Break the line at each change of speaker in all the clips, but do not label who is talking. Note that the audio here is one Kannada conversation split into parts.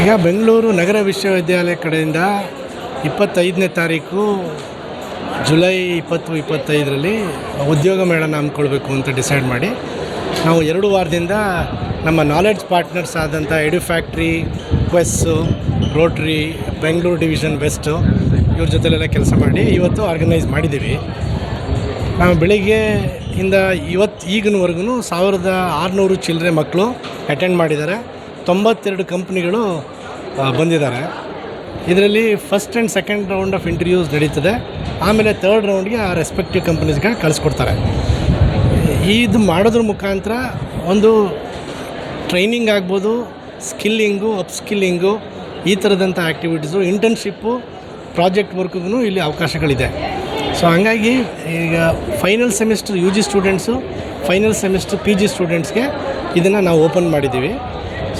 ಈಗ ಬೆಂಗಳೂರು ನಗರ ವಿಶ್ವವಿದ್ಯಾಲಯ ಕಡೆಯಿಂದ ಇಪ್ಪತ್ತೈದನೇ ತಾರೀಕು ಜುಲೈ ಇಪ್ಪತ್ತು ಇಪ್ಪತ್ತೈದರಲ್ಲಿ ಉದ್ಯೋಗ ಮೇಳನ ಹಮ್ಮಿಕೊಳ್ಬೇಕು ಅಂತ ಡಿಸೈಡ್ ಮಾಡಿ ನಾವು ಎರಡು ವಾರದಿಂದ ನಮ್ಮ ನಾಲೆಡ್ಜ್ ಪಾರ್ಟ್ನರ್ಸ್ ಆದಂಥ edu factory Quess Rotary Bengaluru division west ಇವ್ರ ಜೊತೆಲೆಲ್ಲ ಕೆಲಸ ಮಾಡಿ ಇವತ್ತು ಆರ್ಗನೈಸ್ ಮಾಡಿದ್ದೀವಿ. ನಾವು ಬೆಳಿಗ್ಗೆ ಇಂದ ಇವತ್ತು ಈಗಿನವರೆಗೂ ಸಾವಿರದ ಆರುನೂರು ಚಿಲ್ಲರೆ ಮಕ್ಕಳು ಅಟೆಂಡ್ ಮಾಡಿದ್ದಾರೆ. ತೊಂಬತ್ತೆರಡು ಕಂಪ್ನಿಗಳು ಬಂದಿದ್ದಾರೆ. ಇದರಲ್ಲಿ first and second round of interviews ನಡೀತದೆ. ಆಮೇಲೆ ತರ್ಡ್ ರೌಂಡ್ಗೆ ಆ ರೆಸ್ಪೆಕ್ಟಿವ್ ಕಂಪ್ನೀಸ್ಗೆ ಕಳಿಸ್ಕೊಡ್ತಾರೆ. ಇದು ಮಾಡೋದ್ರ ಮುಖಾಂತರ ಒಂದು ಟ್ರೈನಿಂಗ್ ಆಗ್ಬೋದು ಸ್ಕಿಲ್ಲಿಂಗು ಅಪ್ಸ್ಕಿಲ್ಲಿಂಗು ಈ ಥರದಂಥ ಆ್ಯಕ್ಟಿವಿಟೀಸು ಇಂಟರ್ನ್ಶಿಪ್ಪು ಪ್ರಾಜೆಕ್ಟ್ ವರ್ಕ್ಗೂ ಇಲ್ಲಿ ಅವಕಾಶಗಳಿದೆ. ಸೊ ಹಂಗಾಗಿ ಈಗ final semester U G students final semester P G ಸ್ಟೂಡೆಂಟ್ಸ್ಗೆ ಇದನ್ನು ನಾವು ಓಪನ್ ಮಾಡಿದ್ದೀವಿ.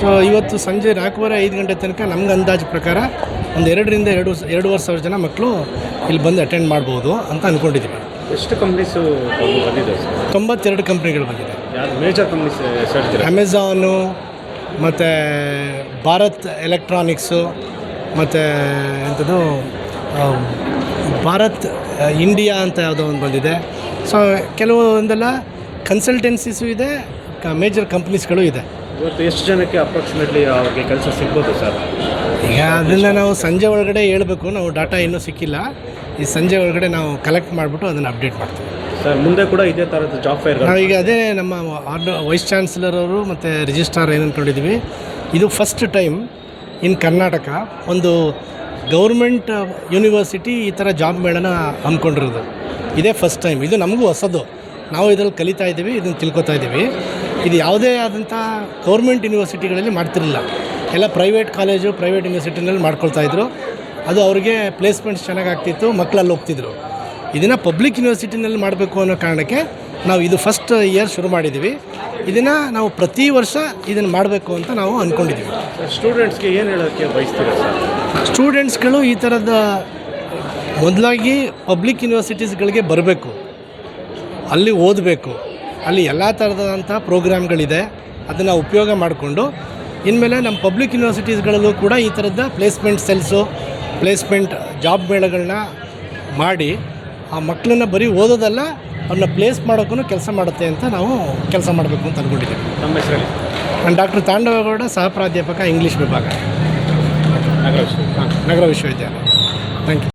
ಸೊ ಇವತ್ತು ಸಂಜೆ ನಾಲ್ಕೂವರೆ ಐದು ಗಂಟೆ ತನಕ ನಮ್ಗೆ ಅಂದಾಜು ಪ್ರಕಾರ ಒಂದು ಎರಡರಿಂದ ಎರಡು ಎರಡೂವರೆ ಸಾವಿರ ಜನ ಮಕ್ಕಳು ಇಲ್ಲಿ ಬಂದು ಅಟೆಂಡ್ ಮಾಡ್ಬೋದು ಅಂತ ಅಂದ್ಕೊಂಡಿದ್ದೀವಿ
ಎಷ್ಟು ಕಂಪ್ನೀಸು ಬಂದಿದೆ?
ತೊಂಬತ್ತೆರಡು ಕಂಪ್ನಿಗಳು ಬಂದಿದೆ.
ಮೇಜರ್ ಕಂಪ್ನೀಸ್
ಅಮೆಝಾನು ಮತ್ತು ಭಾರತ್ ಎಲೆಕ್ಟ್ರಾನಿಕ್ಸು ಮತ್ತು ಎಂಥದ್ದು ಭಾರತ್ ಇಂಡಿಯಾ ಅಂತ ಯಾವುದೋ ಒಂದು ಬಂದಿದೆ. ಸೊ ಕೆಲವೊಂದೆಲ್ಲ ಕನ್ಸಲ್ಟೆನ್ಸೀಸು ಇದೆ ಮೇಜರ್ ಕಂಪ್ನೀಸ್ಗಳು ಇದೆ.
ಇವತ್ತು ಎಷ್ಟು ಜನಕ್ಕೆ ಅಪ್ರಾಕ್ಸಿಮೇಟ್ಲಿ ಅವ್ರಿಗೆ ಕೆಲಸ ಸಿಗ್ಬೋದು ಸರ್?
ಈಗ ಅದನ್ನು ನಾವು ಸಂಜೆ ಒಳಗಡೆ ಹೇಳಬೇಕು. ನಾವು ಡಾಟಾ ಇನ್ನೂ ಸಿಕ್ಕಿಲ್ಲ. ಈ ಸಂಜೆ ಒಳಗಡೆ ನಾವು ಕಲೆಕ್ಟ್ ಮಾಡಿಬಿಟ್ಟು ಅದನ್ನು ಅಪ್ಡೇಟ್ ಮಾಡ್ತೀವಿ.
ಸರ್ ಮುಂದೆ ಕೂಡ ಇದೇ ಥರದ ಜಾಬ್ ಫೇರ್
ಈಗ ಅದೇ ನಮ್ಮ ಆರ್ಡರ್ ವೈಸ್ ಚಾನ್ಸಲರ್ ಅವರು ಮತ್ತು ರಿಜಿಸ್ಟ್ರಾರ್ ಏನು ಅಂದ್ಕೊಂಡಿದ್ದೀವಿ ಇದು ಫಸ್ಟ್ ಟೈಮ್ ಇನ್ ಕರ್ನಾಟಕ ಒಂದು ಗೌರ್ಮೆಂಟ್ ಯೂನಿವರ್ಸಿಟಿ ಈ ಥರ ಜಾಬ್ ಮೇಳನ ಹಮ್ಮಿಕೊಂಡಿರೋದು. ಇದೇ ಫಸ್ಟ್ ಟೈಮ್ ಇದು ನಮಗೂ ಹೊಸದು. ನಾವು ಇದರಲ್ಲಿ ಕಲಿತಾ ಇದ್ದೀವಿ ಇದನ್ನು ತಿಳ್ಕೊತಾ ಇದ್ದೀವಿ. ಇದು ಯಾವುದೇ ಆದಂಥ ಗೌರ್ಮೆಂಟ್ ಯೂನಿವರ್ಸಿಟಿಗಳಲ್ಲಿ ಮಾಡ್ತಿರಲಿಲ್ಲ. ಎಲ್ಲ ಪ್ರೈವೇಟ್ ಕಾಲೇಜು ಪ್ರೈವೇಟ್ ಯೂನಿವರ್ಸಿಟಿನಲ್ಲಿ ಮಾಡ್ಕೊಳ್ತಾ ಇದ್ರು. ಅದು ಅವ್ರಿಗೆ ಪ್ಲೇಸ್ಮೆಂಟ್ಸ್ ಚೆನ್ನಾಗಿ ಆಗ್ತಿತ್ತು ಮಕ್ಕಳು ಅಲ್ಲಿ ಹೋಗ್ತಿದ್ರು. ಇದನ್ನು ಪಬ್ಲಿಕ್ ಯೂನಿವರ್ಸಿಟಿನಲ್ಲಿ ಮಾಡಬೇಕು ಅನ್ನೋ ಕಾರಣಕ್ಕೆ ನಾವು ಇದು ಫಸ್ಟ್ ಇಯರ್ ಶುರು ಮಾಡಿದ್ದೀವಿ ಇದನ್ನು ನಾವು ಪ್ರತಿ ವರ್ಷ ಇದನ್ನು ಮಾಡಬೇಕು ಅಂತ ನಾವು ಅಂದ್ಕೊಂಡಿದ್ದೀವಿ
ಸ್ಟೂಡೆಂಟ್ಸ್ಗೆ ಏನು ಹೇಳೋಕ್ಕೆ ಬಯಸ್ತೀವಿ ಸರ್
ಸ್ಟೂಡೆಂಟ್ಸ್ಗಳು ಈ ಥರದ ಮೊದಲಾಗಿ ಪಬ್ಲಿಕ್ ಯೂನಿವರ್ಸಿಟೀಸ್ಗಳಿಗೆ ಬರಬೇಕು. ಅಲ್ಲಿ ಓದಬೇಕು. ಅಲ್ಲಿ ಎಲ್ಲ ಥರದಂಥ ಪ್ರೋಗ್ರಾಮ್ಗಳಿದೆ. ಅದನ್ನು ಉಪಯೋಗ ಮಾಡಿಕೊಂಡು ಇನ್ಮೇಲೆ ನಮ್ಮ ಪಬ್ಲಿಕ್ ಯೂನಿವರ್ಸಿಟೀಸ್ಗಳಲ್ಲೂ ಕೂಡ ಈ ಥರದ ಪ್ಲೇಸ್ಮೆಂಟ್ ಸೆಲ್ಸು ಪ್ಲೇಸ್ಮೆಂಟ್ ಜಾಬ್ ಮೇಳಗಳನ್ನ ಮಾಡಿ ಆ ಮಕ್ಕಳನ್ನ ಬರೀ ಓದೋದಲ್ಲ ಅವ್ರನ್ನ ಪ್ಲೇಸ್ ಮಾಡೋಕ್ಕೂ ಕೆಲಸ ಮಾಡುತ್ತೆ ಅಂತ ನಾವು ಕೆಲಸ ಮಾಡಬೇಕು ಅಂತ ಅಂದ್ಕೊಂಡಿದ್ದೀವಿ
ನಮ್ಮ ಹೆಸರಲ್ಲಿ?
ನಾನು ಡಾಕ್ಟರ್ ತಾಂಡವೇಗೌಡ ಸಹ ಪ್ರಾಧ್ಯಾಪಕ ಇಂಗ್ಲೀಷ್ ವಿಭಾಗ. ನಗರ ವಿಶ್ವವಿದ್ಯಾಲಯ. Thank you